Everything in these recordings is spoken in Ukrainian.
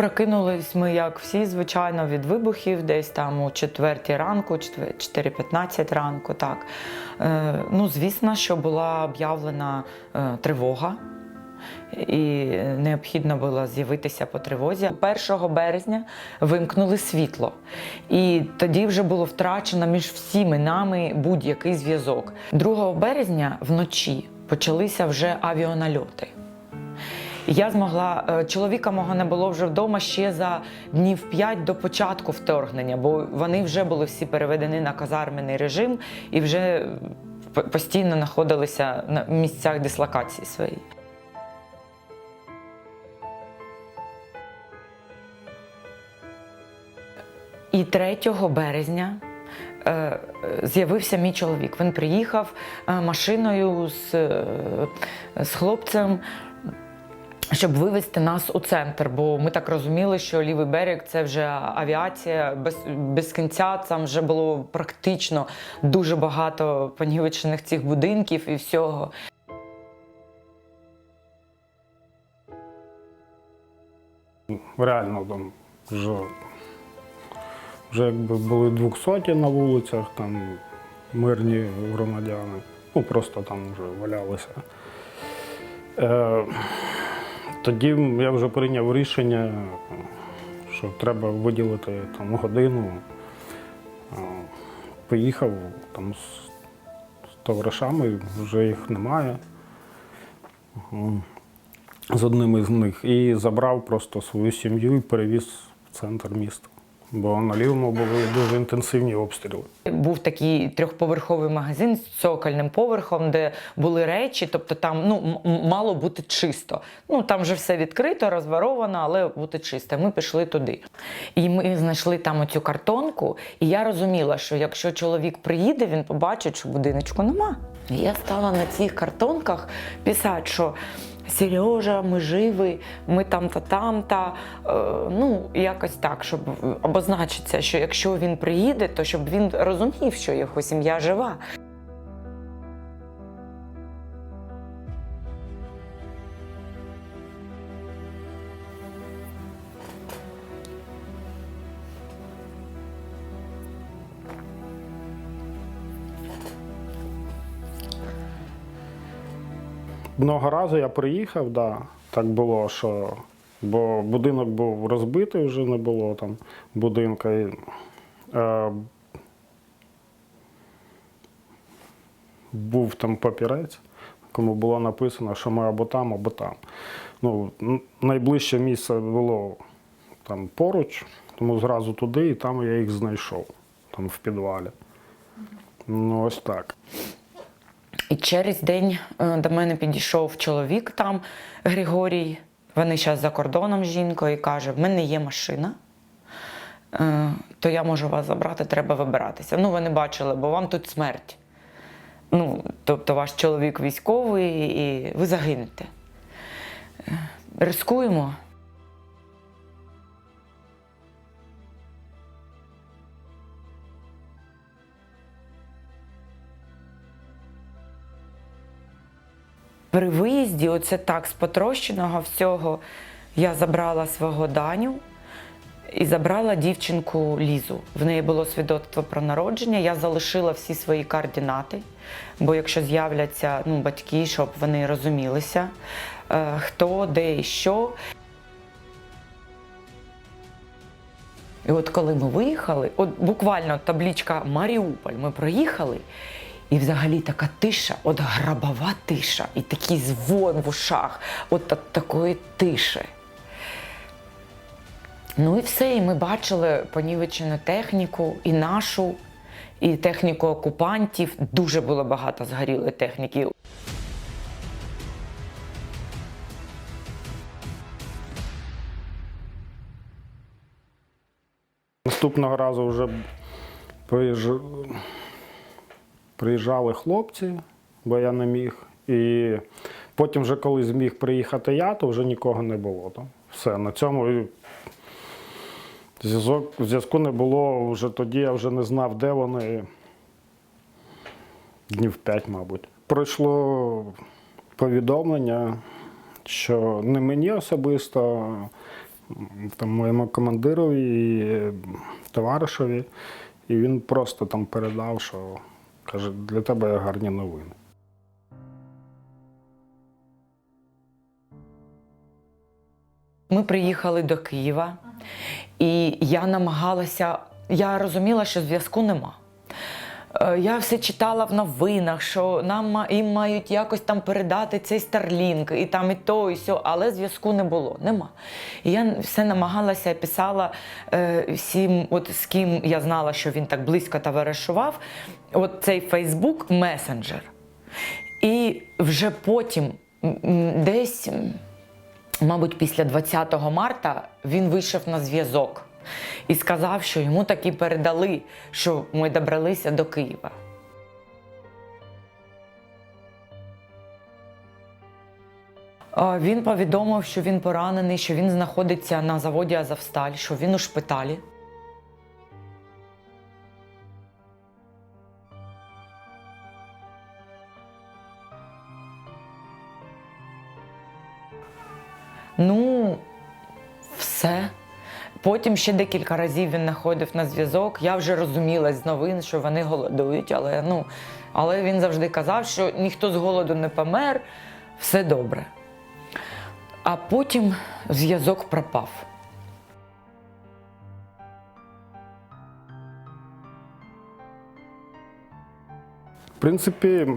прокинулись ми, як всі, звичайно, від вибухів, десь там о 4 ранку, 4.15 ранку. Так. Е, ну, звісно, що була об'явлена е, тривога. І необхідно було з'явитися по тривозі. 1 березня вимкнули світло, і тоді вже було втрачено між всіми нами будь-який зв'язок. 2 березня вночі почалися вже авіанальоти. Я змогла е, чоловіка мого не було вже вдома ще за днів 5 до початку вторгнення, бо вони вже були всі переведені на казарменний режим і вже е, постійно знаходилися на місцях дислокації своїй. І 3 березня е, з'явився мій чоловік. Він приїхав машиною з, з хлопцем. Щоб вивезти нас у центр, бо ми так розуміли, що лівий берег це вже авіація без, без кінця. Там вже було практично дуже багато понівечених цих будинків і всього. реально там вже, вже якби були двохсоті на вулицях, там мирні громадяни, ну просто там вже валялися. Е, тоді я вже прийняв рішення, що треба виділити там годину. Е, Поїхав там з, товаришами, вже їх немає. З одним із них і забрав просто свою сім'ю і перевіз в центр міста. Бо на лівому були дуже інтенсивні обстріли. Був такий трьохповерховий магазин з цокольним поверхом, де були речі, тобто там ну, мало бути чисто. Ну там вже все відкрито, розворовано, але бути чисто. Ми пішли туди. І ми знайшли там оцю картонку, і я розуміла, що якщо чоловік приїде, він побачить, що будиночку нема. І я стала на цих картонках писати, що. Сережа, ми живі, ми там-та, там-та. Е, ну, якось так, щоб обозначитися, що якщо він приїде, то щоб він розумів, що його сім'я жива. Одного разу я приїхав, да, так було, що бо будинок був розбитий, вже не було там будинка. І, е, був там папірець, кому було написано, що ми або там, або там. Ну, найближче місце було там поруч, тому зразу туди, і там я їх знайшов, там в підвалі. Ну, ось так. І через день е, до мене підійшов чоловік там, Григорій. Вони зараз за кордоном з жінкою і каже: в мене є машина, е, то я можу вас забрати, треба вибиратися. Ну, ви не бачили, бо вам тут смерть. Ну, тобто ваш чоловік військовий і ви загинете. Е, Рискуємо. При виїзді, оце так з потрощеного всього, я забрала свого Даню і забрала дівчинку Лізу. В неї було свідоцтво про народження. Я залишила всі свої координати, бо якщо з'являться ну, батьки, щоб вони розумілися, е, хто, де і що. І от коли ми виїхали, от буквально таблічка Маріуполь, ми проїхали, і взагалі така тиша, от грабова тиша, і такий звон в ушах, от от такої тиші. Ну і все, і ми бачили понівечену техніку, і нашу, і техніку окупантів. Дуже було багато згорілої техніки. Наступного разу вже приїжджали хлопці, бо я не міг. І потім, вже коли зміг приїхати я, то вже нікого не було там. Все, на цьому зв'язок, зв'язку не було. Вже тоді я вже не знав, де вони. Днів п'ять, мабуть. Пройшло повідомлення, що не мені особисто, там, моєму командирові і товаришеві, і він просто там передав, що каже, для тебе гарні новини. Ми приїхали до Києва, і я намагалася, я розуміла, що зв'язку нема. Е, Я все читала в новинах, що нам їм мають якось там передати цей Starlink, і там і то, і сьо, але зв'язку не було, нема. І я все намагалася, писала е, всім, от з ким я знала, що він так близько товаришував, от цей Фейсбук месенджер. І вже потім, десь. мабуть, після 20 марта він вийшов на зв'язок і сказав, що йому таки передали, що ми добралися до Києва. Він повідомив, що він поранений, що він знаходиться на заводі Азовсталь, що він у шпиталі. Потім ще декілька разів він знаходив на зв'язок. Я вже розуміла з новин, що вони голодують, але, ну, але він завжди казав, що ніхто з голоду не помер, все добре. А потім зв'язок пропав. В принципі,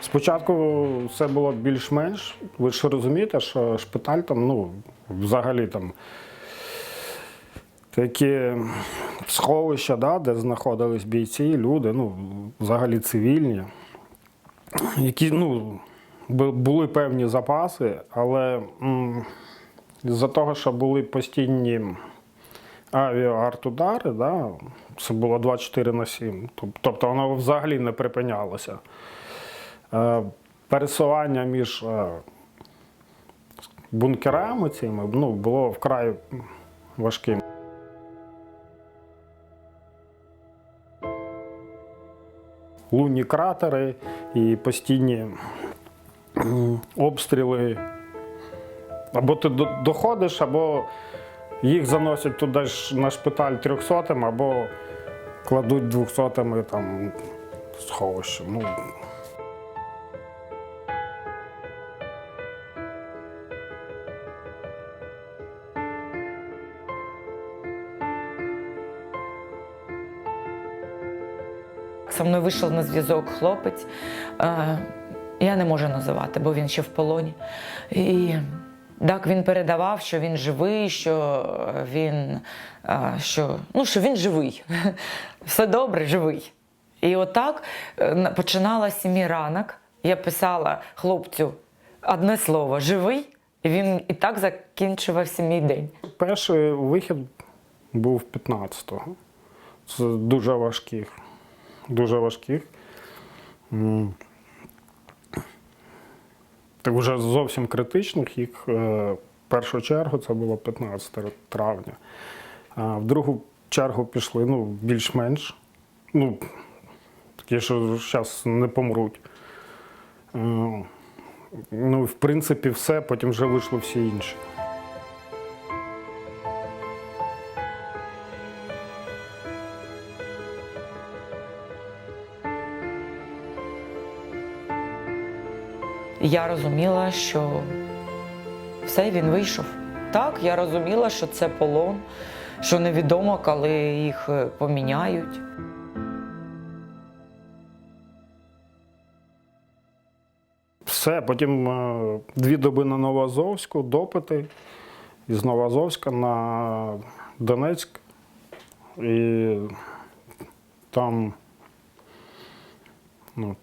спочатку все було більш-менш. Ви ж розумієте, що шпиталь там, ну, взагалі там такі сховища, да, де знаходились бійці, люди, ну, взагалі цивільні, які, ну, були певні запаси, але з-за того, що були постійні авіаартудари, да, це було 24 на 7, тобто воно взагалі не припинялося. Е, Пересування між е, бункерами цими ну, було вкрай важким. Лунні кратери і постійні обстріли. Або ти доходиш, або їх заносять туди на шпиталь 300-м, або кладуть 200-ми там сховище. Ну, Со мною вийшов на зв'язок хлопець. Е, я не можу називати, бо він ще в полоні. І так він передавав, що він живий, що він, е, що, ну, що він живий. Все добре, живий. І отак е, на- починалася мій ранок. Я писала хлопцю одне слово живий, і він і так закінчувався мій день. перший вихід був 15-го. Це дуже важких. Дуже важких. Так вже зовсім критичних їх е, в першу чергу це було 15 травня. А в другу чергу пішли ну, більш-менш. Ну, такі, що зараз не помруть. Е, Ну, в принципі, все, потім вже вийшло всі інші. Я розуміла, що все, він вийшов. Так, я розуміла, що це полон, що невідомо, коли їх е, поміняють. Все, потім е, дві доби на Новоазовську, допити із Новоазовська на Донецьк. І там ну,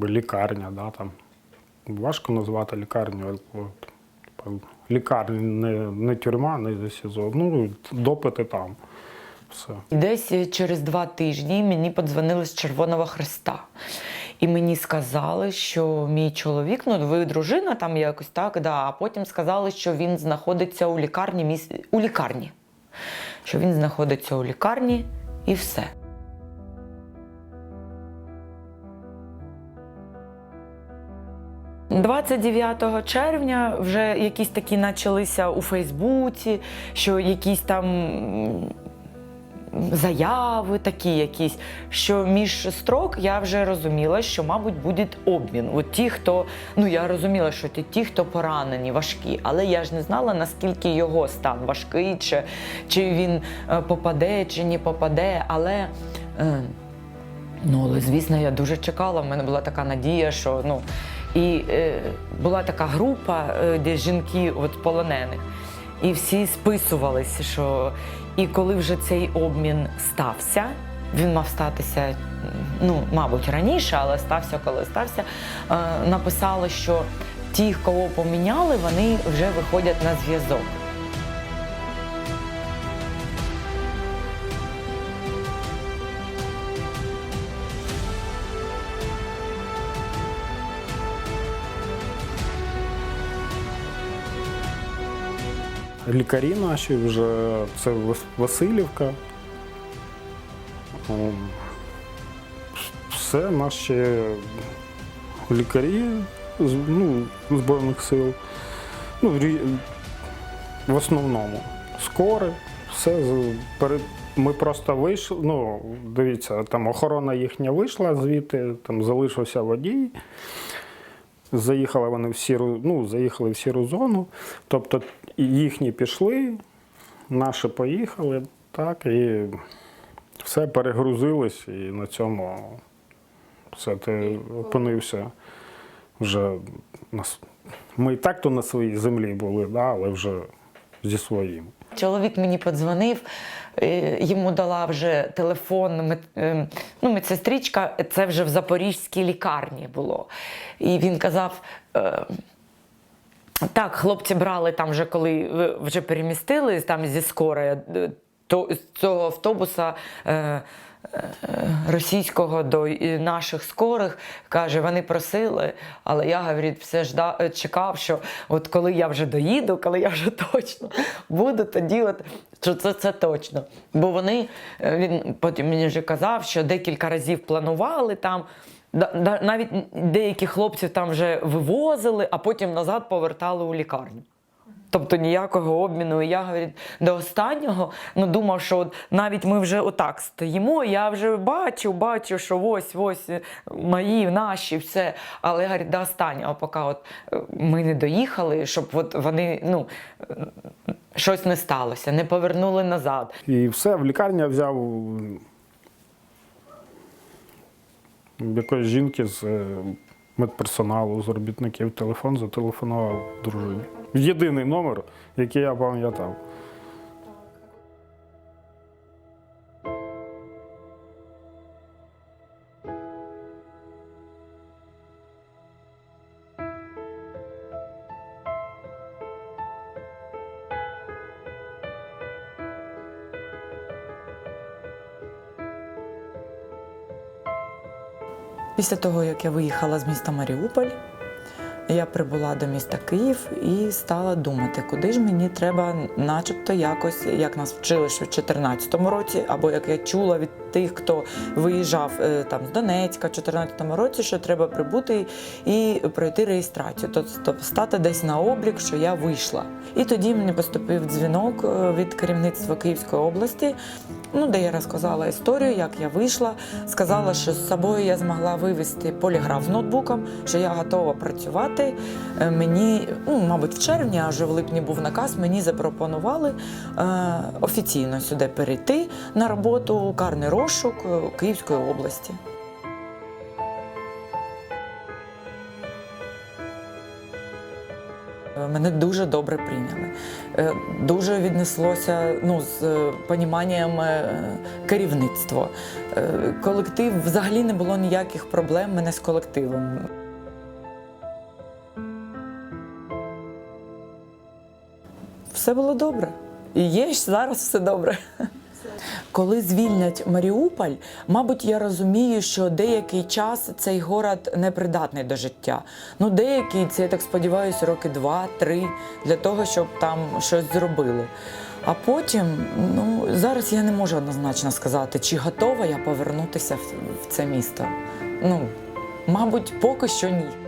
лікарня, да, там. Важко назвати лікарню. типу, Лікарня, не, не тюрма, не СІЗО. Ну, допити там. Все. Десь через два тижні мені подзвонили з Червоного Хреста. І мені сказали, що мій чоловік, ну ви дружина там якось так, да, а потім сказали, що він знаходиться у лікарні у лікарні. Що він знаходиться у лікарні і все. 29 червня вже якісь такі почалися у Фейсбуці, що якісь там заяви такі якісь, що між строк я вже розуміла, що, мабуть, буде обмін. От ті, хто, ну я розуміла, що ті, ті, хто поранені, важкі, але я ж не знала, наскільки його стан важкий, чи, чи він е, попаде, чи не попаде. Але. Е, Ну, але звісно, я дуже чекала. У мене була така надія, що ну і е, була така група, е, де жінки от полонених, і всі списувалися, що і коли вже цей обмін стався, він мав статися, ну, мабуть, раніше, але стався, коли стався. Е, написали, що ті, кого поміняли, вони вже виходять на зв'язок. Лікарі наші вже це Васильівка. Все наші лікарі ну, Збройних сил. Ну, в основному скори, все перед. Ми просто вийшли. Ну, дивіться, там охорона їхня вийшла звідти, там залишився водій. Заїхали вони в сіру, ну, заїхали в сіру зону. Тобто їхні пішли, наші поїхали, так, і все перегрузилось, і на цьому все ти опинився вже на, Ми і так то на своїй землі були, да, але вже зі своїм. Чоловік мені подзвонив, е, йому дала вже телефон, е, ну, медсестричка, це вже в Запорізькій лікарні було. І він казав. е, Так, хлопці брали там вже коли вже перемістили там зі скорої, то з цього автобуса російського до наших скорих. Каже, вони просили, але я говорить, все жда, е, чекав, що от коли я вже доїду, коли я вже точно буду, тоді от що це, це точно. Бо вони е, він потім мені вже казав, що декілька разів планували там. Навіть деяких хлопців там вже вивозили, а потім назад повертали у лікарню. Тобто ніякого обміну. І я говорить, до останнього ну, думав, що от навіть ми вже отак стоїмо, я вже бачу, бачу, що ось ось е, мої, наші, все. Але говорить, до останнього, поки от е, ми не доїхали, щоб от вони ну, щось не сталося, не повернули назад. І все, в лікарні взяв якоїсь жінки з е, медперсоналу, з телефон, зателефонував дружині. Єдиний номер, який я пам'ятав. Після того, як я виїхала з міста Маріуполь, я прибула до міста Київ і стала думати, куди ж мені треба, начебто, якось, як нас вчили ще в 2014 році, або як я чула від тих, хто виїжджав е, там з Донецька в 2014 році, що треба прибути і пройти реєстрацію, тобто стати десь на облік, що я вийшла. І тоді мені поступив дзвінок е, від керівництва Київської області, ну де я розказала історію, як я вийшла, сказала, що з собою я змогла вивезти поліграф з ноутбуком, що я готова працювати. Е, Мені, ну, мабуть, в червні, а вже в липні був наказ, мені запропонували е, офіційно сюди перейти на роботу карний розшук е, Київської області. Мене дуже добре прийняли. Е, Дуже віднеслося ну, з е, поніманням е, керівництво. Колектив взагалі не було ніяких проблем мене з колективом. Все було добре. І є ж зараз все добре. Коли звільнять Маріуполь, мабуть, я розумію, що деякий час цей город непридатний до життя. Ну, деякий, це я так сподіваюся, роки два-три для того, щоб там щось зробили. А потім, ну зараз я не можу однозначно сказати, чи готова я повернутися в, це місто. Ну, мабуть, поки що ні.